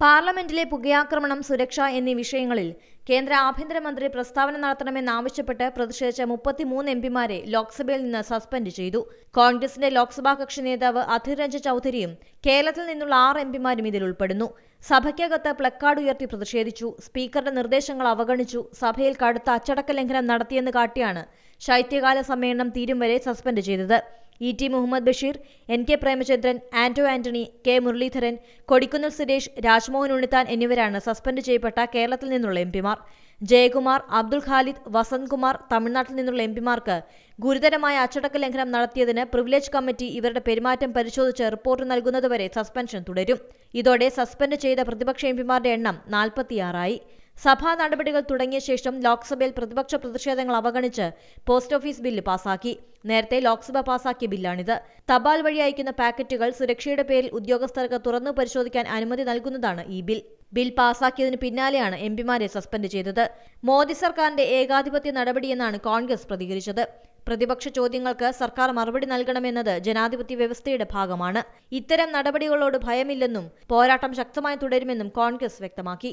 പാർലമെന്റിലെ പുകയാക്രമണം സുരക്ഷ എന്നീ വിഷയങ്ങളിൽ കേന്ദ്ര ആഭ്യന്തരമന്ത്രി പ്രസ്താവന നടത്തണമെന്നാവശ്യപ്പെട്ട് പ്രതിഷേധിച്ച മുപ്പത്തിമൂന്ന് എംപിമാരെ ലോക്സഭയിൽ നിന്ന് സസ്പെൻഡ് ചെയ്തു. കോൺഗ്രസിന്റെ ലോക്സഭാ കക്ഷി നേതാവ് അധിർ രഞ്ജൻ ചൌധരിയും കേരളത്തിൽ നിന്നുള്ള ആറ് എംപിമാരും ഇതിൽ ഉൾപ്പെടുന്നു. സഭയ്ക്കകത്ത് പ്ലക്കാർഡ് ഉയർത്തി പ്രതിഷേധിച്ചു. സ്പീക്കറുടെ നിർദ്ദേശങ്ങൾ അവഗണിച്ചു. സഭയിൽ കടുത്ത അച്ചടക്ക ലംഘനം നടത്തിയെന്ന് കാട്ടിയാണ് ശൈത്യകാല സമ്മേളനം തീരും വരെ സസ്പെൻഡ് ചെയ്തത്. E T Muhammad Basheer N K Premachandran Anto Antony K Muraleedharan Kodikunnil Suresh Rajmohan Unnithan എന്നിവരാണ് സസ്പെൻഡ് ചെയ്യപ്പെട്ട കേരളത്തിൽ നിന്നുള്ള എംപിമാർ ജയകുമാർ അബ്ദുൾ ഖാലിദ് വസന്ത് കുമാർ തമിഴ്നാട്ടിൽ നിന്നുള്ള എംപിമാർക്ക് ഗുരുതരമായ അച്ചടക്ക ലംഘനം നടത്തിയതിന് പ്രിവിലേജ് കമ്മിറ്റി ഇവരുടെ പെരുമാറ്റം പരിശോധിച്ച് റിപ്പോർട്ട് നൽകുന്നതുവരെ സസ്പെൻഷൻ തുടരും. ഇതോടെ സസ്പെൻഡ് ചെയ്ത പ്രതിപക്ഷ എംപിമാരുടെ എണ്ണം നാൽപ്പത്തിയാറായി. സഭാ നടപടികൾ തുടങ്ങിയ ശേഷം ലോക്സഭയിൽ പ്രതിപക്ഷ പ്രതിഷേധങ്ങൾ അവഗണിച്ച് പോസ്റ്റ് ഓഫീസ് ബില്ല് പാസാക്കി. നേരത്തെ ലോക്സഭ പാസാക്കിയ ബില്ലാണിത്. തപാൽ വഴി അയക്കുന്ന പാക്കറ്റുകൾ സുരക്ഷയുടെ പേരിൽ ഉദ്യോഗസ്ഥർക്ക് തുറന്നു പരിശോധിക്കാൻ അനുമതി നൽകുന്നതാണ് ഈ ബിൽ. ബിൽ പാസാക്കിയതിനു പിന്നാലെയാണ് എം പിമാരെ സസ്പെൻഡ് ചെയ്തത്. മോദി സർക്കാരിന്റെ ഏകാധിപത്യ നടപടിയെന്നാണ് കോൺഗ്രസ് പ്രതികരിച്ചത്. പ്രതിപക്ഷ ചോദ്യങ്ങൾക്ക് സർക്കാർ മറുപടി നൽകണമെന്നത് ജനാധിപത്യ വ്യവസ്ഥയുടെ ഭാഗമാണ്. ഇത്തരം നടപടികളോട് ഭയമില്ലെന്നും പോരാട്ടം ശക്തമായി തുടരുമെന്നും കോൺഗ്രസ് വ്യക്തമാക്കി.